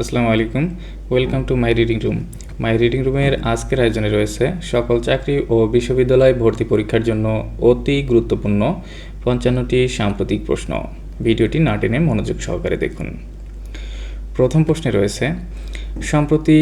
আসসালামু আলাইকুম। Welcome to my reading room my reading রুমের আজকের আয়োজনে রয়েছে সকল চাকরি ও বিশ্ববিদ্যালয় ভর্তি পরীক্ষার জন্য অতি গুরুত্বপূর্ণ পঞ্চান্নটি সাম্প্রতিক প্রশ্ন। ভিডিওটি না টেনে মনোযোগ সহকারে দেখুন। প্রথম প্রশ্নে রয়েছে, সম্প্রতি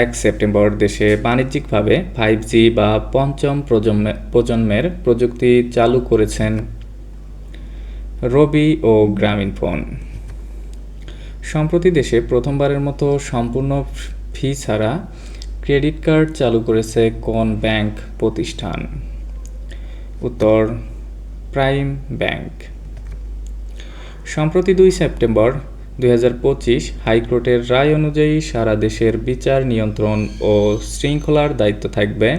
এক সেপ্টেম্বর দেশে বাণিজ্যিকভাবে ফাইভ জি বা পঞ্চম প্রজন্মে, প্রজন্মের প্রযুক্তি চালু করেছেন রবি ও গ্রামীণ ফোন। সম্প্রতি দেশে প্রথমবারের মতো সম্পূর্ণ ফি ছাড়া ক্রেডিট কার্ড চালু করেছে কোন ব্যাংক প্রতিষ্ঠান? উত্তর, প্রাইম ব্যাংক। সম্প্রতি দুই সেপ্টেম্বর দু হাজার পঁচিশ হাইকোর্টের রায় অনুযায়ী সারা দেশের বিচার নিয়ন্ত্রণ ও শৃঙ্খলার দায়িত্ব থাকবে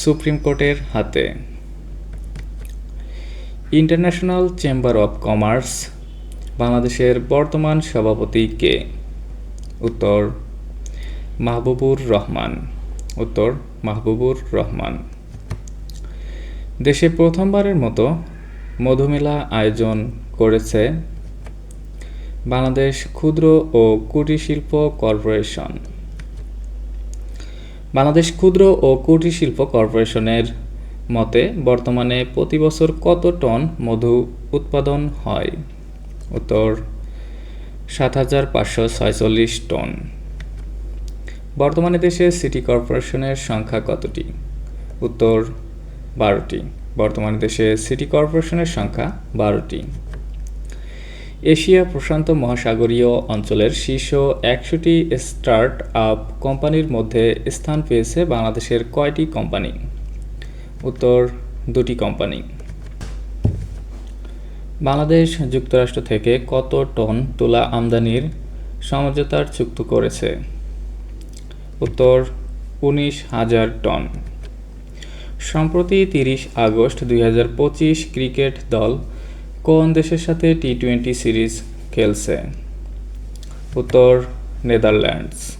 সুপ্রিম কোর্টের হাতে। ইন্টারন্যাশনাল চেম্বার অফ কমার্স বাংলাদেশের বর্তমান সভাপতি কে? উত্তর, মাহবুবুর রহমান। উত্তর, মাহবুবুর রহমান। দেশে প্রথমবারের মতো মধুমেলা আয়োজন করেছে বাংলাদেশ ক্ষুদ্র ও কুটির শিল্প কর্পোরেশন। বাংলাদেশ ক্ষুদ্র ও কুটির শিল্প কর্পোরেশনের মতে বর্তমানে প্রতি বছর কত টন মধু উৎপাদন হয়? উত্তর, সাত হাজার পাঁচশো ছয়চল্লিশ টন। বর্তমানে দেশে সিটি কর্পোরেশনের সংখ্যা কতটি? উত্তর, বারোটি। বর্তমানে দেশে সিটি কর্পোরেশনের সংখ্যা বারোটি। এশিয়া প্রশান্ত মহাসাগরীয় অঞ্চলের শীর্ষ একশোটি স্টার্ট আপ কোম্পানির মধ্যে স্থান পেয়েছে বাংলাদেশের কয়টি কোম্পানি? উত্তর, দুটি কোম্পানি। বাংলাদেশ যুক্তরাষ্ট্র থেকে কত টন তুলা আমদানির সমঝোতার চুক্তি করেছে? উত্তর, উনিশ হাজার টন। সম্প্রতি তিরিশ আগস্ট দুই হাজার পঁচিশ ক্রিকেট দল কোন দেশের সাথে টি টোয়েন্টি সিরিজ খেলছে? উত্তর, নেদারল্যান্ডস।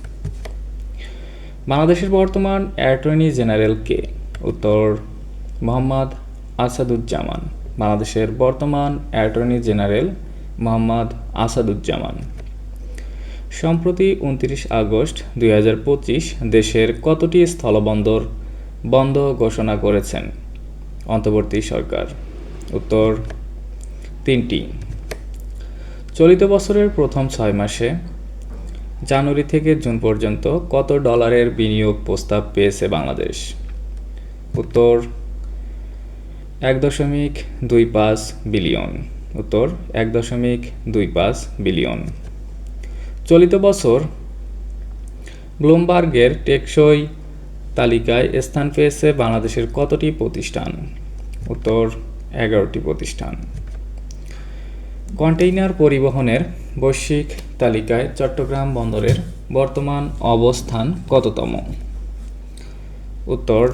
বাংলাদেশের বর্তমান অ্যাটর্নি জেনারেল কে? উত্তর, মোহাম্মদ আসাদুজ্জামান। বাংলাদেশের বর্তমান অ্যাটর্নি জেনারেল মোহাম্মদ আসাদুজ্জামান। সম্প্রতি উনত্রিশ আগস্ট দুই হাজার পঁচিশ দেশের কতটি স্থলবন্দর বন্ধ ঘোষণা করেছেন? অন্তর্বর্তী সরকার। উত্তর, তিনটি। চলিত বছরের প্রথম ছয় মাসে জানুয়ারি থেকে জুন পর্যন্ত কত ডলারের বিনিয়োগ প্রস্তাব পেয়েছে বাংলাদেশ? উত্তর এক দশমিক দুই পাঁচ বিলিয়ন। উত্তর, এক দশমিক দুই পাঁচ বিলিয়ন। চলিত বছর ব্লুমবার্গের টেকসই তালিকায় স্থান পেয়েছে বাংলাদেশের কতটি প্রতিষ্ঠান? উত্তর, এগারোটি প্রতিষ্ঠান। কন্টেইনার পরিবহনের বৈশ্বিক তালিকায় চট্টগ্রাম বন্দরের বর্তমান অবস্থান কততম? উত্তর,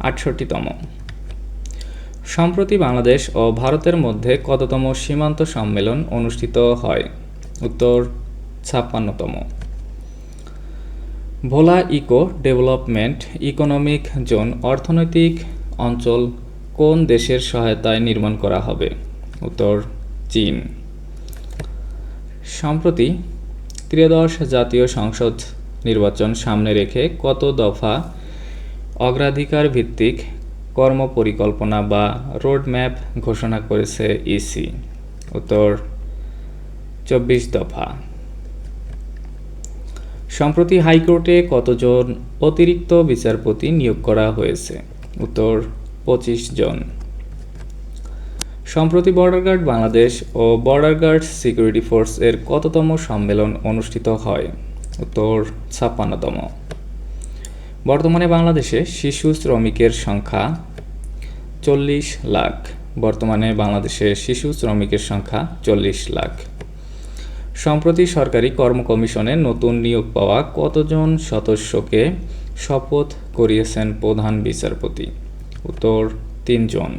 আটষট্টিতম। সম্প্রতি বাংলাদেশ ও ভারতের মধ্যে কততম সীমান্ত সম্মেলন অনুষ্ঠিত হয়? উত্তর ছাপ্পান্নতম। Bhola eco development economic zone অর্থনৈতিক অঞ্চল কোন দেশের সহায়তায় নির্মাণ করা হবে? উত্তর চীন। সম্প্রতি ত্রয়োদশ জাতীয় সংসদ নির্বাচন সামনে রেখে কত দফা অগ্রাধিকার ভিত্তিক কর্মপরিকল্পনা বা রোডম্যাপ ঘোষণা করেছে ইসি উত্তর, চব্বিশ দফা। সম্প্রতি হাইকোর্টে কতজন অতিরিক্ত বিচারপতি নিয়োগ করা হয়েছে? উত্তর, পঁচিশ জন। সম্প্রতি বর্ডার গার্ড বাংলাদেশ ও বর্ডার গার্ড সিকিউরিটি ফোর্স এর কততম সম্মেলন অনুষ্ঠিত হয়? উত্তর, ছাপ্পান্নতম। বর্তমানে বাংলাদেশে শিশু শ্রমিকের সংখ্যা চল্লিশ লাখ। বর্তমানে বাংলাদেশে শিশু শ্রমিকের সংখ্যা চল্লিশ লাখ। সম্প্রতি সরকারি কর্ম কমিশনে নতুন নিয়োগ পাওয়া কতজন সদস্যকে শপথ করিয়েছেন প্রধান বিচারপতি? উত্তর, তিনজন।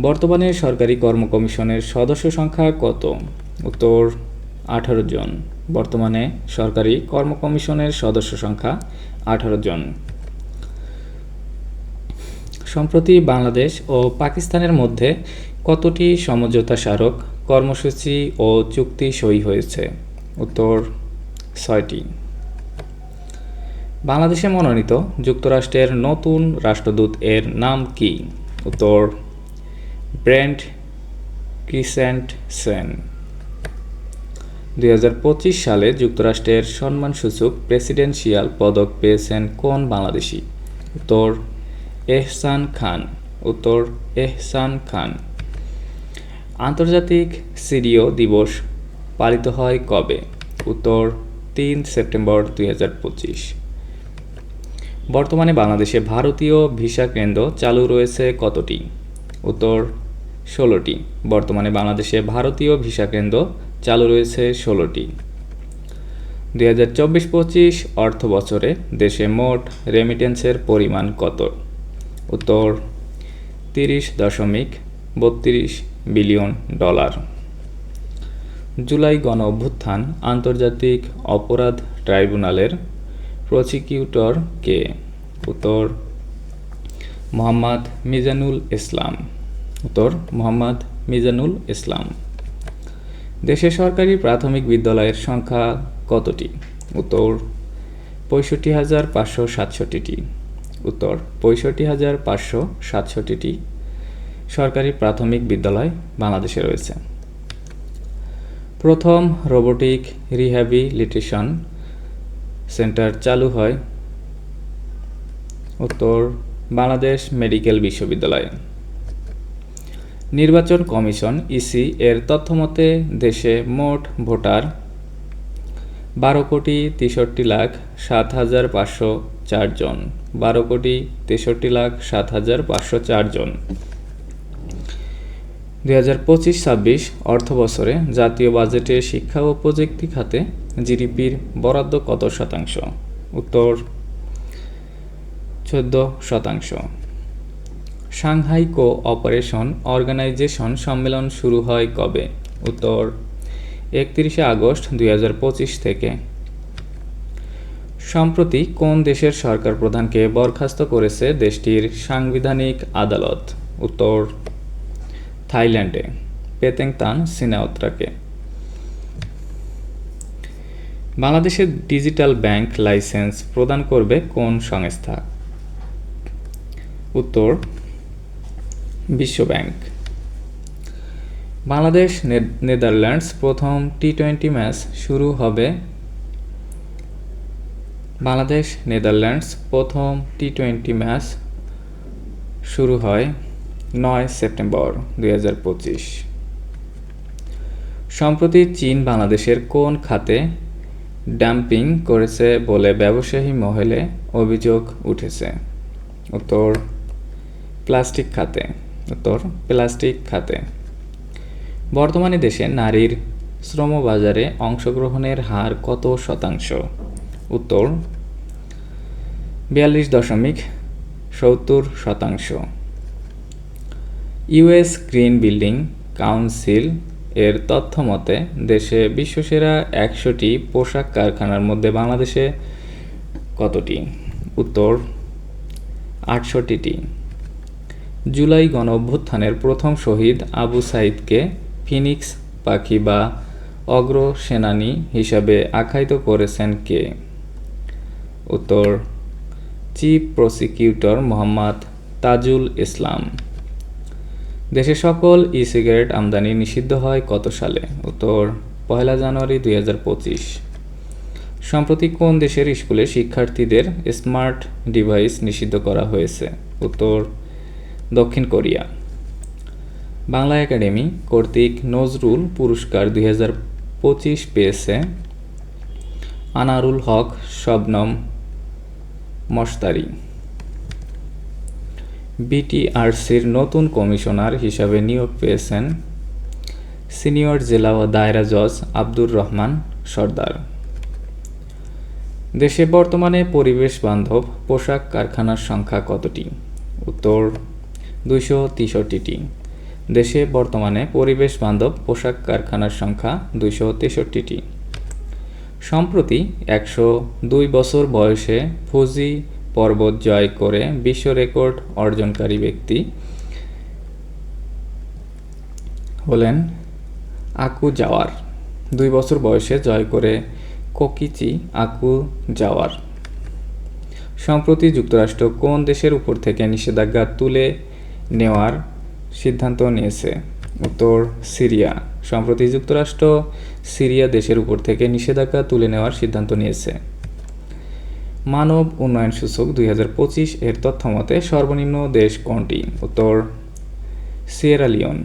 বর্তমানে সরকারি কর্ম কমিশনের সদস্য সংখ্যা কত? উত্তর, আঠারো জন। বর্তমানে সরকারি কর্ম কমিশনের সদস্য সংখ্যা আঠারো জন। সম্প্রতি বাংলাদেশ ও পাকিস্তানের মধ্যে কতটি সমঝোতা স্মারক কর্মসূচি ও চুক্তি সই হয়েছে? উত্তর ছয়টি। বাংলাদেশে মনোনীত যুক্তরাষ্ট্রের নতুন রাষ্ট্রদূত এর নাম কি? উত্তর ব্র্যান্ড ক্রিসেন্ট সেন দু হাজার পঁচিশ সালে যুক্তরাষ্ট্রের সম্মানসূচক প্রেসিডেন্সিয়াল পদক পেয়েছেন কোন বাংলাদেশি? উত্তর এহসান খান। উত্তর, এহসান খান। আন্তর্জাতিক সিরিয় দিবস পালিত হয় কবে? উত্তর, তিন সেপ্টেম্বর দুই হাজার পঁচিশ। বর্তমানে বাংলাদেশে ভারতীয় ভিসা কেন্দ্র চালু রয়েছে কতটি? উত্তর, ষোলোটি। বর্তমানে বাংলাদেশে ভারতীয় ভিসা কেন্দ্র চালু রয়েছে ষোলোটি। দুই হাজার চব্বিশ পঁচিশ অর্থ বছরে দেশে মোট রেমিটেন্সের পরিমাণ কত? উত্তর, তিরিশ দশমিক বত্রিশ বিলিয়ন ডলার। জুলাই গণ অভ্যুত্থান আন্তর্জাতিক অপরাধ ট্রাইব্যুনালের প্রসিকিউটর কে? উত্তর, মোহাম্মদ মিজানুল ইসলাম। উত্তর, মোহাম্মদ মিজানুল ইসলাম। দেশে সরকারি প্রাথমিক বিদ্যালয়ের সংখ্যা কতটি? উত্তর, পঁয়ষট্টি হাজার পাঁচশো সাতষট্টিটি। উত্তর, পঁয়ষট্টি হাজার পাঁচশো সাতষট্টিটি সরকারি প্রাথমিক বিদ্যালয় বাংলাদেশে রয়েছে। প্রথম রোবোটিক রিহ্যাবিলিটেশন সেন্টার চালু হয় উত্তর বাংলাদেশ মেডিকেল বিশ্ববিদ্যালয়। নির্বাচন কমিশন, ইসি, এর তথ্যমতে দেশে মোট ভোটার বারো কোটি তেষট্টি লাখ সাত হাজার পাঁচশো চারজন বারো কোটি তেষট্টি লাখ সাত হাজার পাঁচশো চারজন দুই হাজার পঁচিশ ছাব্বিশ অর্থ বছরে জাতীয় বাজেটে শিক্ষা ও প্রযুক্তি খাতে জিডিপির বরাদ্দ কত শতাংশ? উত্তর, চোদ্দ শতাংশ। সাংহাই কো অপারেশন অর্গানাইজেশন সম্মেলন শুরু হয় কবে? উত্তর একত্রিশে আগস্ট দুই হাজার পঁচিশ থেকে। সম্প্রতি কোন দেশের সরকার প্রধানকে বরখাস্ত করেছে দেশটির সাংবিধানিক আদালত? উত্তর, থাইল্যান্ডে। পেতেংতান সিনাওত্রাকে। বাংলাদেশের ডিজিটাল ব্যাংক লাইসেন্স প্রদান করবে কোন সংস্থা? উত্তর বিশ্ব ব্যাংক বাংলাদেশ নেদারল্যান্ডস প্রথম টি টোয়েন্টি ম্যাচ শুরু হবে। বাংলাদেশ, নেদারল্যান্ডস প্রথম টি টোয়েন্টি ম্যাচ শুরু হয় নয় সেপ্টেম্বর দুই হাজার পঁচিশ। সম্প্রতি চীন বাংলাদেশের কোন খাতে ডাম্পিং করেছে বলে ব্যবসায়ী মহলে অভিযোগ উঠেছে? উত্তর, প্লাস্টিক খাতে। উত্তর, প্লাস্টিক খাতে। বর্তমানে দেশে নারীর শ্রমবাজারে অংশগ্রহণের হার কত শতাংশ? উত্তর, বিয়াল্লিশ দশমিক সত্তর শতাংশ। ইউএস গ্রিন বিল্ডিং কাউন্সিল এর তথ্য মতে, দেশে বিশ্বসেরা একশোটি পোশাক কারখানার মধ্যে বাংলাদেশে কতটি? উত্তর, আটষট্টিটি। জুলাই গণ অভ্যুত্থানের প্রথম শহীদ আবু সাইদকে ফিনিক্স, পাখি বা অগ্র সেনানী হিসাবে আখ্যায়িত করেছেন কে? উত্তর, চিফ প্রসিকিউটর মোহাম্মদ তাজুল ইসলাম। দেশে সকল ই সিগারেট আমদানি নিষিদ্ধ হয় কত সালে? উত্তর, পয়লা জানুয়ারি দুই হাজার পঁচিশ। সম্প্রতি কোন দেশের স্কুলে শিক্ষার্থীদের স্মার্ট ডিভাইস নিষিদ্ধ করা হয়েছে? উত্তর, দক্ষিণ কোরিয়া। বাংলা একাডেমি কর্তৃক নজরুল পুরস্কার দুই পঁচিশ পেয়েছে আনারুল হক শবনম মশতারি। বিটিআরসির নতুন কমিশনার হিসাবে নিয়োগ পেয়েছেন সিনিয়র জেলা ও দায়রা জজ আব্দুর রহমান সর্দার। দেশে বর্তমানে পরিবেশ বান্ধব পোশাক কারখানার সংখ্যা কতটি? উত্তর, দুইশো তেষট্টিটি। দেশে বর্তমানে পরিবেশ বান্ধব পোশাক কারখানার সংখ্যা দুইশো তেষট্টিটি। সম্প্রতি একশো দুই বছর বয়সে ফুজি পর্বত জয় করে বিশ্ব রেকর্ড অর্জনকারী ব্যক্তি হলেন আকু জাওয়ার। দুই বছর বয়সে জয় করে কোকিচি আকু জাওয়ার। সম্প্রতি যুক্তরাষ্ট্র কোন দেশের উপর থেকে নিষেধাজ্ঞা তুলে নেওয়ার সিদ্ধান্ত নিয়েছে। উত্তর, সিরিয়া। সম্প্রতি যুক্তরাষ্ট্র সিরিয়া দেশের উপর থেকে নিষেধাজ্ঞা তুলে নেওয়ার সিদ্ধান্ত নিয়েছে। মানব উন্নয়ন সূচক দুই হাজার পঁচিশ এর তথ্য মতে সর্বনিম্ন দেশ কোনটি? উত্তর, সিয়েরা লিওন।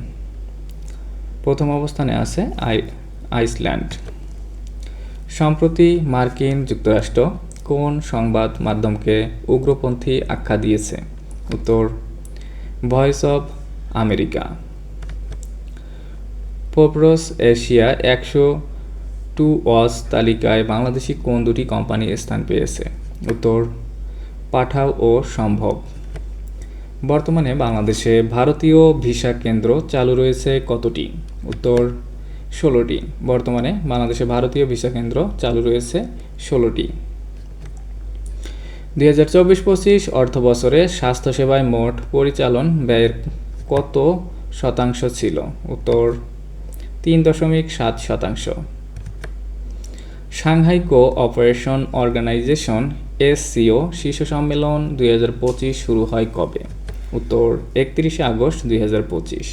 প্রথম অবস্থানে আছে আই, আইসল্যান্ড। সম্প্রতি মার্কিন যুক্তরাষ্ট্র কোন সংবাদ মাধ্যমকে উগ্রপন্থী আখ্যা দিয়েছে? উত্তর, ভয়েস অব আমেরিকা। পোপরস এশিয়া একশো টু ওয়াচ তালিকায় বাংলাদেশি কোন দুটি কোম্পানি স্থান পেয়েছে? উত্তর, পাঠাও ও সম্ভব। বর্তমানে বাংলাদেশে ভারতীয় ভিসা কেন্দ্র চালু রয়েছে কতটি? উত্তর, ষোলোটি। বর্তমানে বাংলাদেশে ভারতীয় ভিসা কেন্দ্র চালু রয়েছে ষোলোটি। দুই হাজার চব্বিশ পঁচিশ অর্থ বছরে স্বাস্থ্যসেবায় মোট পরিচালন ব্যয়ের কত শতাংশ ছিল? উত্তর, তিন দশমিক সাত শতাংশ। Shanghai cooperation organisation, SCO, শীর্ষ সম্মেলন দুই হাজার পঁচিশ শুরু হয় কবে? উত্তর, একত্রিশে আগস্ট দুই হাজার পঁচিশ।